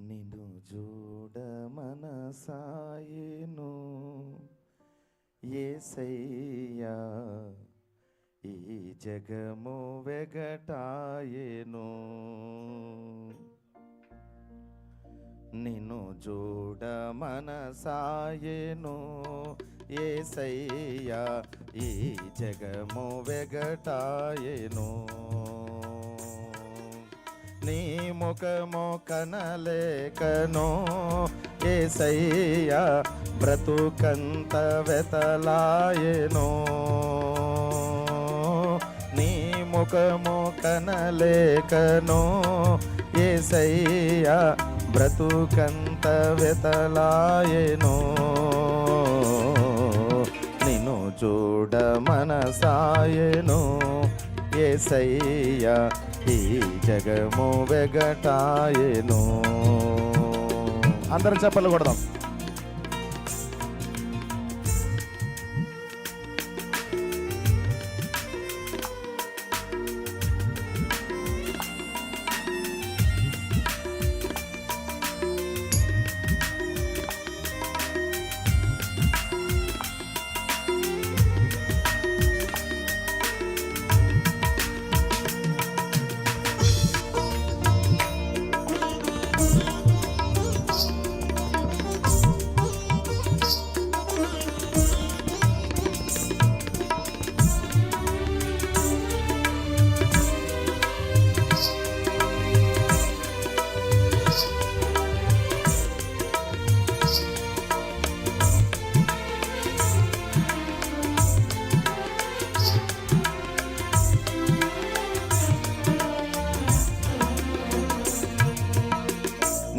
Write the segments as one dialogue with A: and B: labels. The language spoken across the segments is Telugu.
A: నిన్ను చూడ మనసాయను ఏసయ్యా ఈ జగము వెగటాయను. నిన్ను చూడ మనసాయను ఏసయ్యా ఈ జగము వెగటాయను. నీ ముఖము కనలేకను ఏసయ్యా బ్రతుకంత వెతలాయెను. నీ ముఖము కనలేకను ఏసయ్యా బ్రతుకంత వెతలాయెను. నిన్ను చూడ మనసాయెను ఏసయ్యా ఈ జగము వెగటాయను. అందరం చెప్పలు కొడదాం.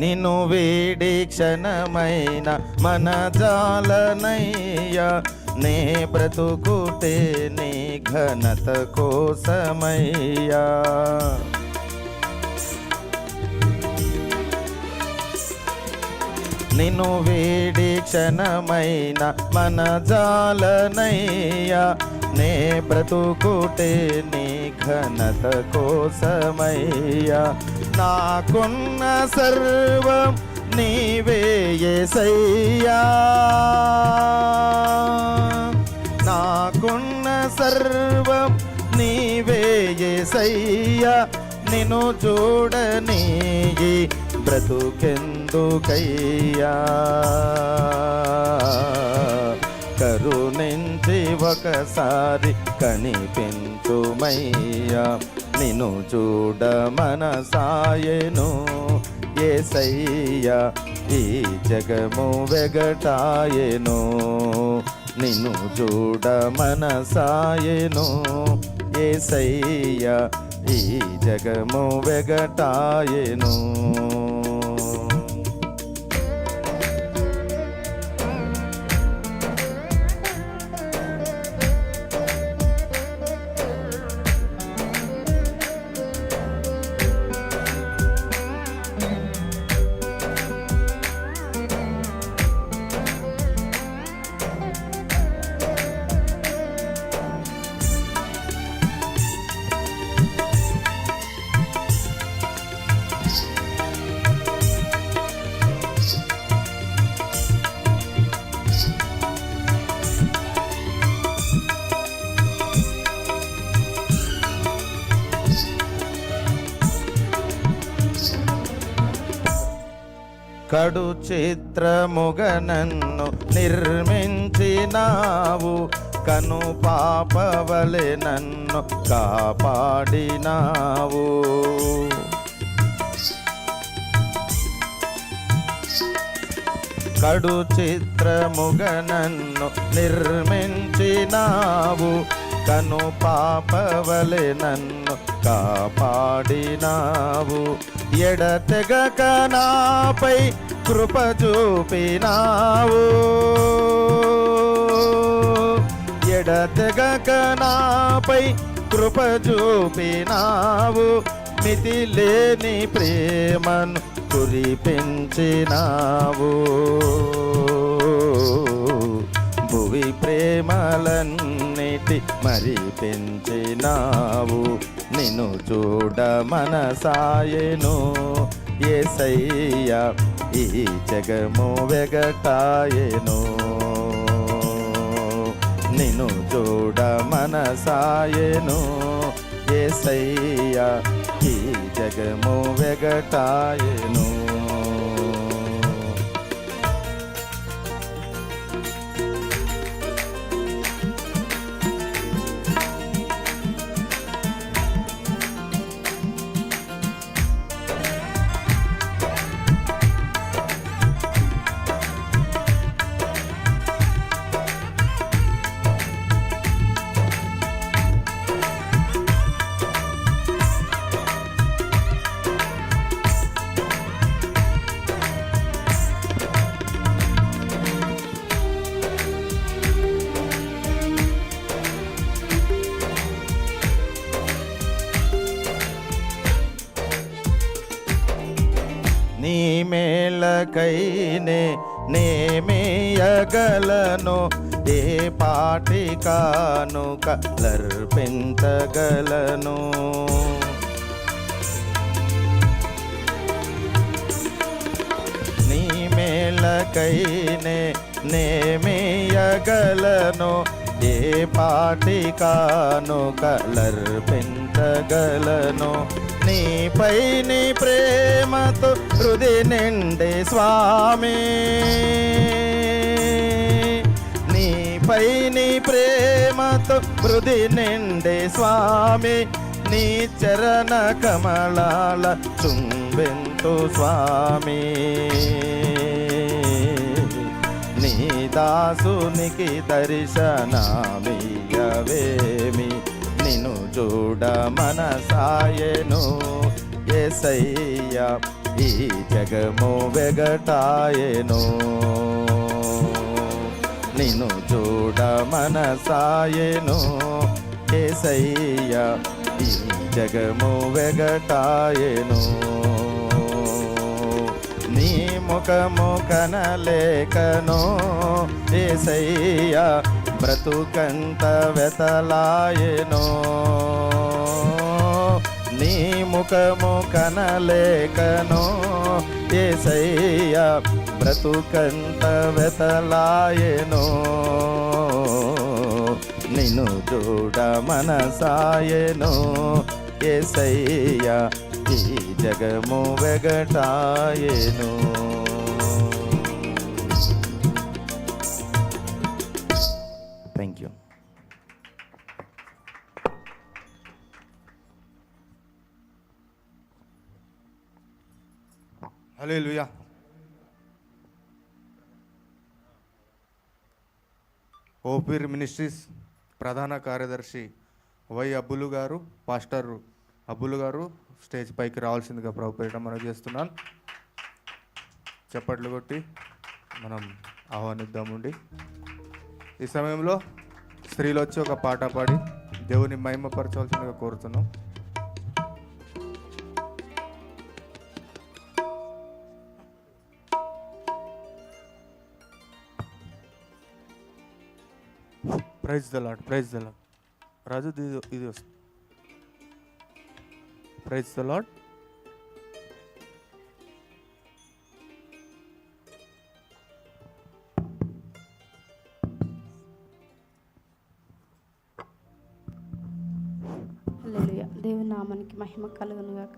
A: నిన్ను వేడి క్షణమైన మన జాలనయ్యా నే బ్రతుకుటే నీ ఘనత కోసమయ్యా నిన్ను వేడి క్షణమైన మన జాలనయ్యా నే బ్రతుకుటే నీ ఘనత కోసమయ్యా. నాకున్న సర్వం నీవేయసయ్యా నాకున్న సర్వం నీవేయసయ్యా నిన్ను చూడని బ్రతుకెందుకయ్యా. కరుణించి ఒకసారి కనిపించుమయ్యా నిన్ను చూడ మనసాయను ఏసయ్యా ఈ జగము వెగటాయను. నిన్ను చూడ మనసాయను ఏసయ్యా ఈ జగము వెగటాయను. కడు చిత్రముగ నన్ను నిర్మించినావు. కను పాపవలె నన్ను కాపాడినావు. కడు చిత్రముగ నన్ను నిర్మించినావు. కను పాపవలె నన్ను కాపాడినావు. ఎడతెగక నాపై కృప చూపినావు. ఎడతెగక నాపై కృప చూపినావు. మితి లేని ప్రేమను కురిపించినావు. భువి ప్రేమలన్నిటి మరి పెంచినావు నిన్ను చూడ మనసాయను. ఏసయ్య ఈ జగము వెగటాయను నిన్ను చూడ మనసాయెను. ఏసయ్య ఈ జగము వెగటాయెను ఏ పాటి కాను కలర్పించగలను నీ మేలకైనే నేమేయగలను ఏ పాటి కాను కలర్పించగలను నీపై నీ ప్రేమతో హృది నిండే స్వామి. నీపై నీ ప్రేమతో హృది నిండే స్వామి నీ చరణ కమలాల చుంబెంతు స్వామి. నీ దాసునికి దర్శనమియవేమి నిను చూడ మనసాయను ఎసయ్య ఈ జగము వెగటాయను. నిన్ను చూడ మనసాయను. ఏసయ్య ఈ జగము వెగటాయను నీ ముఖము కనలేకను. ఏసయ్య బ్రతుకంత వెతలాయను. నీ ముఖము కనలేకను. ఏసయ్య బ్రతుకంత వెతలాయను. నిన్ను చూడ మనసాయను. ఏసయ్యా ఈ జగము వెగటాయను. Thank you
B: hallelujah Ophir ministries ప్రధాన కార్యదర్శి వై అబ్బులు గారు పాస్టర్ అబ్బులు గారు స్టేజ్ పైకి రావాల్సిందిగా ప్రభుపేట మనం చేస్తున్నాను. చప్పట్లు కొట్టి మనం ఆహ్వానిద్దామండి ఈ సమయంలో స్త్రీలు వచ్చి ఒక పాట పాడి దేవుని మహిమపరచవలసిందిగా కోరుతున్నాం. ప్రైజ్ ద ప్రైజ్ ద రాజు ఇది ఇది వస్తుంది. ప్రైజ్ ద లాడ్
C: దేవుని నామానికి మహిమ కలుగును గాక.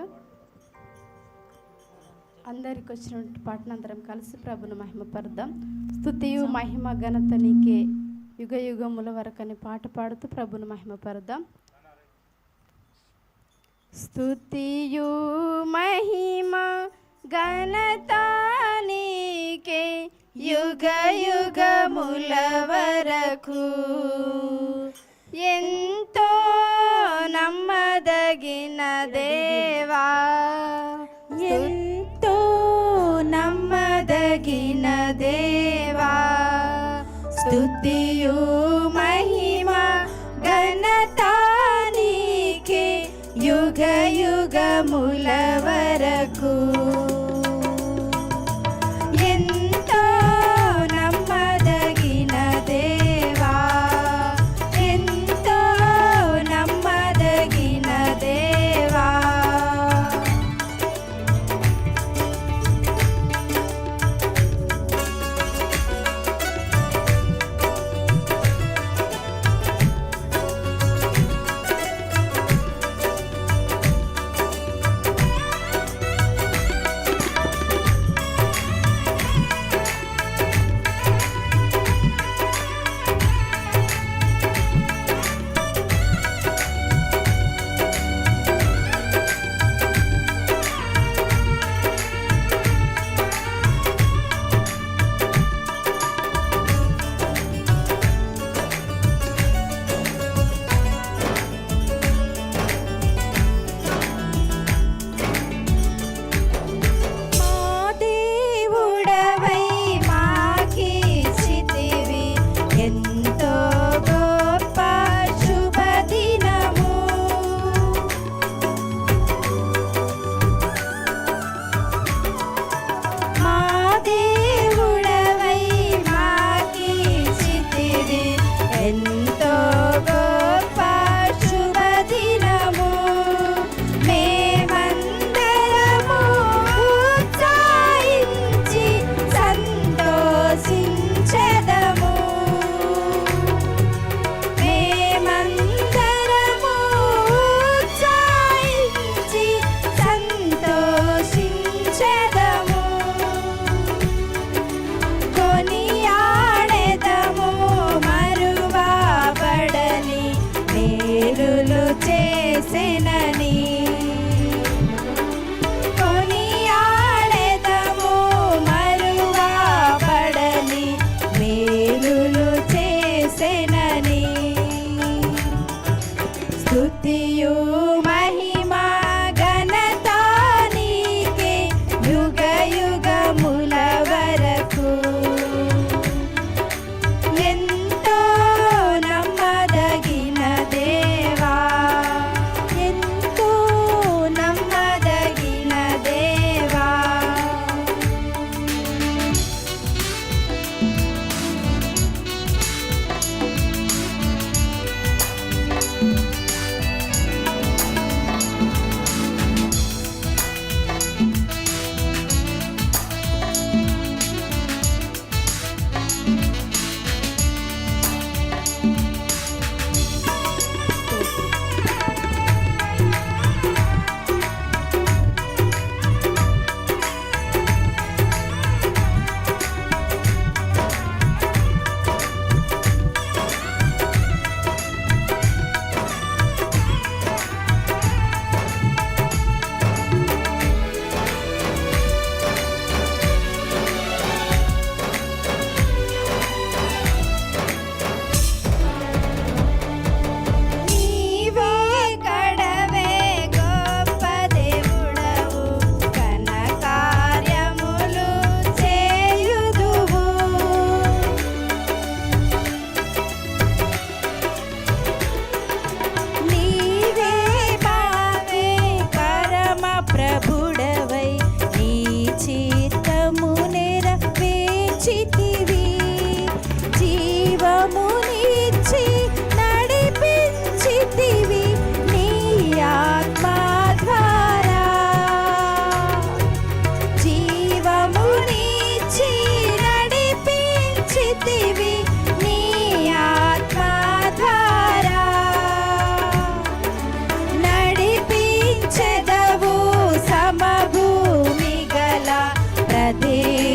C: అందరికి వచ్చినటువంటి పాటను అందరం కలిసి ప్రభును మహిమ స్థుతియు మహిమ ఘనత నీకే. యుగ యుగముల వరకని పాట పాడుతూ ప్రభును మహిమ పరుద్దాం. స్తుతియు మహిమ ఘనత నీకే యుగ యుగముల వరకు. ఎంతో నమ్మదగిన దేవా స్తుతియు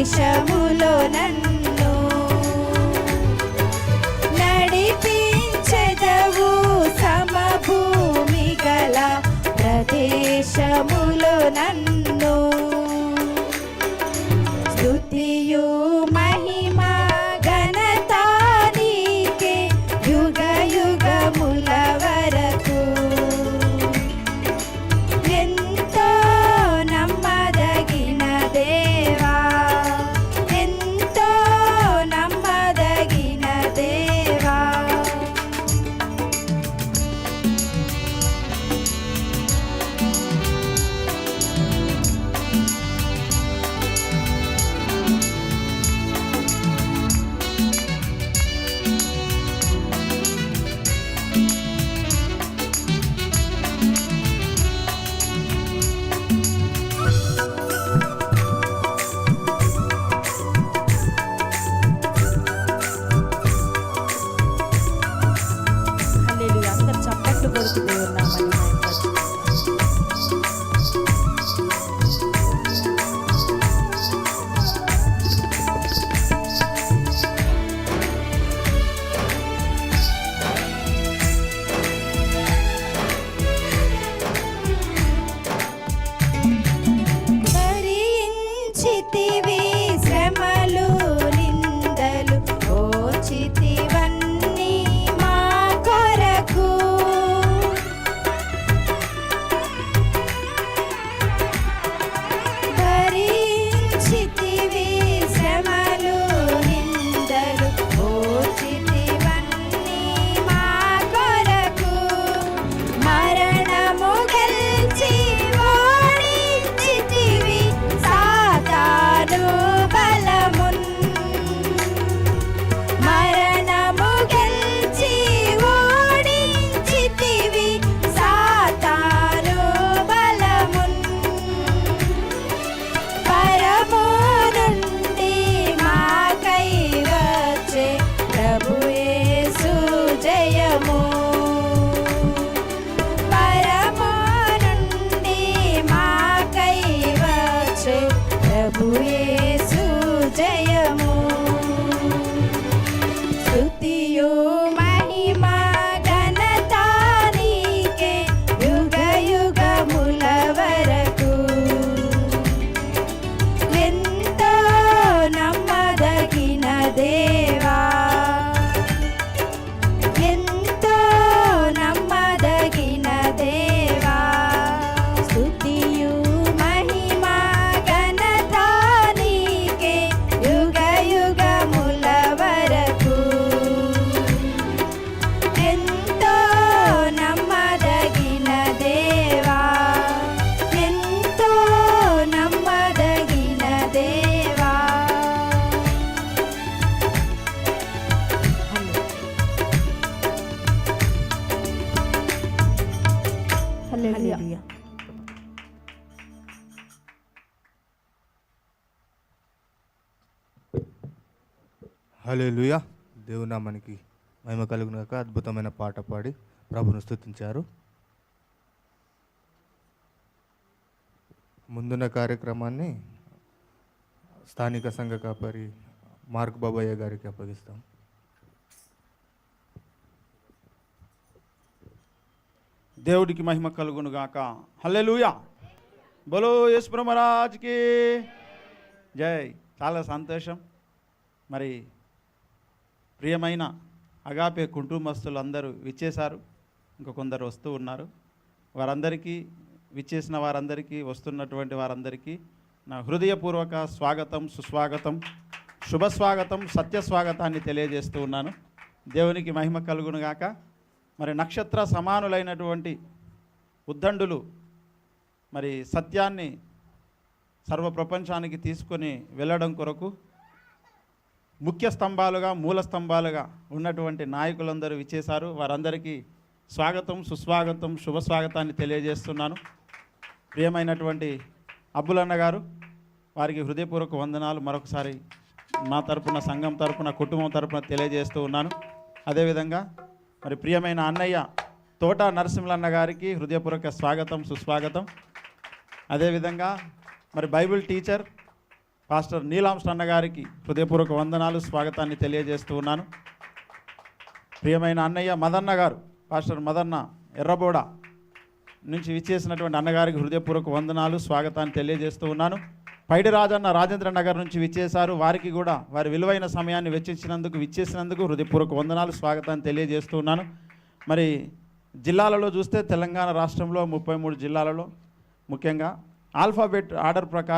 C: ప్రదేశములో We. దేవునా మనకి మహిమ
B: కలుగునాక అద్భుతమైన పాట పాడి ప్రభును స్తుతించారు. ముందున్న కార్యక్రమాన్ని స్థానిక సంఘ కాపరి మార్క్ బాబయ్య గారికి అప్పగిస్తాం.
D: దేవుడికి మహిమ కలుగును గాక. హల్లెలూయా. బలో యశ్వరమరాజ్కి జై. చాలా సంతోషం. మరి ప్రియమైన అగాపే కుటుంబస్తులు అందరూ విచ్చేశారు. ఇంకా కొందరు వస్తూ ఉన్నారు. వారందరికీ విచ్చేసిన వారందరికీ వస్తున్నటువంటి వారందరికీ నా హృదయపూర్వక స్వాగతం సుస్వాగతం శుభ స్వాగతం సత్య స్వాగతాన్ని తెలియజేస్తూ ఉన్నాను. దేవునికి మహిమ కలుగును గాక. మరి నక్షత్ర సమానులైనటువంటి ఉద్దండులు మరి సత్యాన్ని సర్వ ప్రపంచానికి తీసుకొని వెళ్ళడం కొరకు ముఖ్య స్తంభాలుగా మూల స్తంభాలుగా ఉన్నటువంటి నాయకులందరూ విచ్చేశారు. వారందరికీ స్వాగతం సుస్వాగతం శుభ స్వాగతాన్ని తెలియజేస్తున్నాను. ప్రియమైనటువంటి అబ్బులన్న గారు వారికి హృదయపూర్వక వందనాలు. మరొకసారి మా తరపున సంఘం తరపున కుటుంబం తరపున తెలియజేస్తూ ఉన్నాను. అదేవిధంగా మరి ప్రియమైన అన్నయ్య తోట నరసింహలన్న గారికి హృదయపూర్వక స్వాగతం సుస్వాగతం. అదేవిధంగా మరి బైబిల్ టీచర్ పాస్టర్ నీలాంశ్ అన్నగారికి హృదయపూర్వక వందనాలు స్వాగతాన్ని తెలియజేస్తూ ఉన్నాను. ప్రియమైన అన్నయ్య మదన్న గారు పాస్టర్ మదన్న ఎర్రబోడ నుంచి విచ్చేసినటువంటి అన్నగారికి హృదయపూర్వక వందనాలు స్వాగతాన్ని తెలియజేస్తూ ఉన్నాను. పైడి రాజన్న రాజేంద్ర నగర్ నుంచి విచ్చేశారు. వారికి కూడా వారి విలువైన సమయాన్ని వెచ్చించినందుకు విచ్చేసినందుకు హృదయపూర్వక వందనాలు స్వాగతాన్ని తెలియజేస్తూ ఉన్నాను. మరి జిల్లాలలో చూస్తే తెలంగాణ రాష్ట్రంలో ముప్పై మూడు జిల్లాలలో ముఖ్యంగా ఆల్ఫాబెట్ ఆర్డర్ ప్రకారం